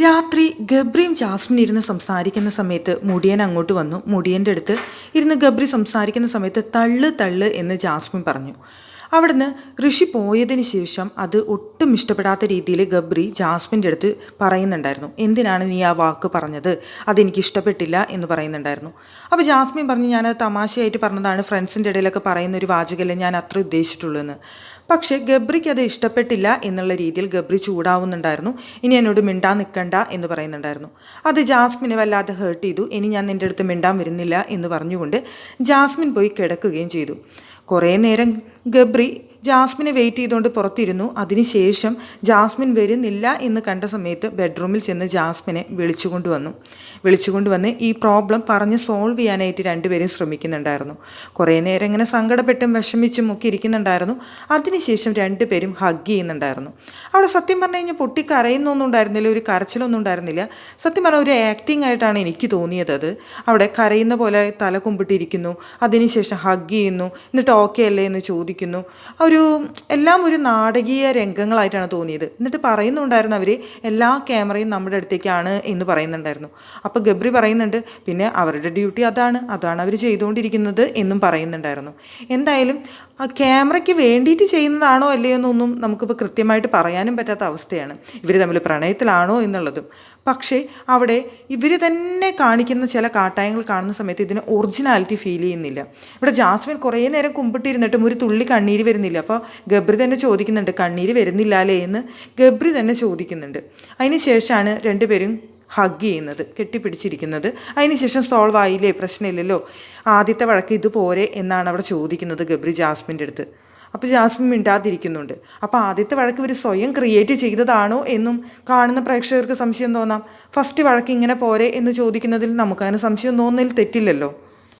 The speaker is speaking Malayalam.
രാത്രി ഗബ്രിയും ജാസ്മിൻ ഇരുന്ന് സംസാരിക്കുന്ന സമയത്ത് മുടിയൻ അങ്ങോട്ട് വന്നു. മുടിയന്റെ അടുത്ത് ഇരുന്ന് ഗബ്രി സംസാരിക്കുന്ന സമയത്ത് തള്ള് തള്ള് എന്ന് ജാസ്മിൻ പറഞ്ഞു. അവിടുന്ന് ഋഷി പോയതിന് ശേഷം അത് ഒട്ടും ഇഷ്ടപ്പെടാത്ത രീതിയിൽ ഗബ്രി ജാസ്മിന്റെ അടുത്ത് പറയുന്നുണ്ടായിരുന്നു. എന്തിനാണ് നീ ആ വാക്ക് പറഞ്ഞത്? അതെനിക്ക് ഇഷ്ടപ്പെട്ടില്ല എന്ന് പറയുന്നുണ്ടായിരുന്നു. അപ്പോൾ ജാസ്മിൻ പറഞ്ഞു ഞാൻ തമാശയായിട്ട് പറഞ്ഞതാണ്. ഫ്രണ്ട്സിന്റെ ഇടയിലൊക്കെ പറയുന്ന ഒരു വാചകമല്ലേ ഞാൻ അത്ര ഉദ്ദേശിച്ചിട്ടുള്ളൂ എന്ന്. പക്ഷേ ഗബ്രിക്ക് അത് ഇഷ്ടപ്പെട്ടില്ല എന്നുള്ള രീതിയിൽ ഗബ്രി ചൂടാവുന്നുണ്ടായിരുന്നു. ഇനി എന്നോട് മിണ്ടാൻ നിൽക്കണ്ട എന്ന് പറയുന്നുണ്ടായിരുന്നു. അത് ജാസ്മിനെ വല്ലാതെ ഹേർട്ട് ചെയ്തു. ഇനി ഞാൻ നിന്റെ അടുത്ത് മിണ്ടാൻ വരുന്നില്ല എന്ന് പറഞ്ഞുകൊണ്ട് ജാസ്മിൻ പോയി കിടക്കുകയും ചെയ്തു. കുറേ നേരം ഗബ്രി ജാസ്മിനെ വെയിറ്റ് ചെയ്തുകൊണ്ട് പുറത്തിരുന്നു. അതിനുശേഷം ജാസ്മിൻ വരുന്നില്ല എന്ന് കണ്ട സമയത്ത് ബെഡ്റൂമിൽ ചെന്ന് ജാസ്മിനെ വിളിച്ചുകൊണ്ട് വന്നു വിളിച്ചുകൊണ്ട് വന്ന് ഈ പ്രോബ്ലം പറഞ്ഞ് സോൾവ് ചെയ്യാനായിട്ട് രണ്ടുപേരും ശ്രമിക്കുന്നുണ്ടായിരുന്നു. കുറേ നേരം ഇങ്ങനെ സങ്കടപ്പെട്ടും വിഷമിച്ചും ഒക്കെ ഇരിക്കുന്നുണ്ടായിരുന്നു. അതിനുശേഷം രണ്ടുപേരും ഹഗ് ചെയ്യുന്നുണ്ടായിരുന്നു. അവിടെ സത്യം പറഞ്ഞു കഴിഞ്ഞാൽ പൊട്ടി കരയുന്നൊന്നും ഉണ്ടായിരുന്നില്ല ഒരു കരച്ചിലൊന്നും ഉണ്ടായിരുന്നില്ല. സത്യം പറഞ്ഞാൽ ഒരു ആക്ടിങ് ആയിട്ടാണ് എനിക്ക് തോന്നിയത് അത്. അവിടെ കരയുന്ന പോലെ തല കുമ്പിട്ടിരിക്കുന്നു. അതിനുശേഷം ഹഗ് ചെയ്യുന്നു. എന്നിട്ട് ഓക്കെ അല്ലേ എന്ന് ചോദിക്കുന്നു. ആ ഒരു എല്ലാം ഒരു നാടകീയ രംഗങ്ങളായിട്ടാണ് തോന്നിയത്. എന്നിട്ട് പറയുന്നുണ്ടായിരുന്നു അവർ എല്ലാ ക്യാമറയും നമ്മുടെ അടുത്തേക്കാണ് എന്ന് പറയുന്നുണ്ടായിരുന്നു. അപ്പോൾ ഗബ്രി പറയുന്നുണ്ട് പിന്നെ അവരുടെ ഡ്യൂട്ടി അതാണ് അതാണ് അവർ ചെയ്തുകൊണ്ടിരിക്കുന്നത് എന്നും പറയുന്നുണ്ടായിരുന്നു. എന്തായാലും ആ ക്യാമറയ്ക്ക് വേണ്ടിയിട്ട് ചെയ്യുന്നതാണോ അല്ലയോ എന്നൊന്നും നമുക്കിപ്പോൾ കൃത്യമായിട്ട് പറയാനും പറ്റാത്ത അവസ്ഥയാണ്. ഇവർ തമ്മിൽ പ്രണയത്തിലാണോ എന്നുള്ളതും. പക്ഷേ അവിടെ ഇവർ തന്നെ കാണിക്കുന്ന ചില കാട്ടായങ്ങൾ കാണുന്ന സമയത്ത് ഇതിന് ഒറിജിനാലിറ്റി ഫീൽ ചെയ്യുന്നില്ല. ഇവിടെ ജാസ്മിൻ കുറേ നേരം കുമ്പിട്ടിരുന്നിട്ടും ഒരു തുള്ളി കണ്ണീര് വരുന്നില്ല. അപ്പോൾ ഗബ്രി തന്നെ ചോദിക്കുന്നുണ്ട് കണ്ണീര് വരുന്നില്ല അല്ലേ എന്ന് ഗബ്രി തന്നെ ചോദിക്കുന്നുണ്ട്. അതിന് ശേഷമാണ് രണ്ടുപേരും ഹഗ് ചെയ്യുന്നത് കെട്ടിപ്പിടിച്ചിരിക്കുന്നത്. അതിനുശേഷം സോൾവ് ആയില്ലേ? പ്രശ്നമില്ലല്ലോ. ആദ്യത്തെ വഴക്ക് ഇതുപോരെ എന്നാണ് അവിടെ ചോദിക്കുന്നത് ഗബ്രി ജാസ്മിന്റെ അടുത്ത്. അപ്പോൾ ജാസ്മിൻ മിണ്ടാതിരിക്കുന്നുണ്ട്. അപ്പോൾ ആദ്യത്തെ വഴക്ക് ഇവർ സ്വയം ക്രിയേറ്റ് ചെയ്തതാണോ എന്നും കാണുന്ന പ്രേക്ഷകർക്ക് സംശയം തോന്നാം. ഫസ്റ്റ് വഴക്ക് ഇങ്ങനെ പോരെ എന്ന് ചോദിക്കുന്നതിൽ നമുക്കതിന് സംശയം തോന്നുന്നതിൽ തെറ്റില്ലല്ലോ.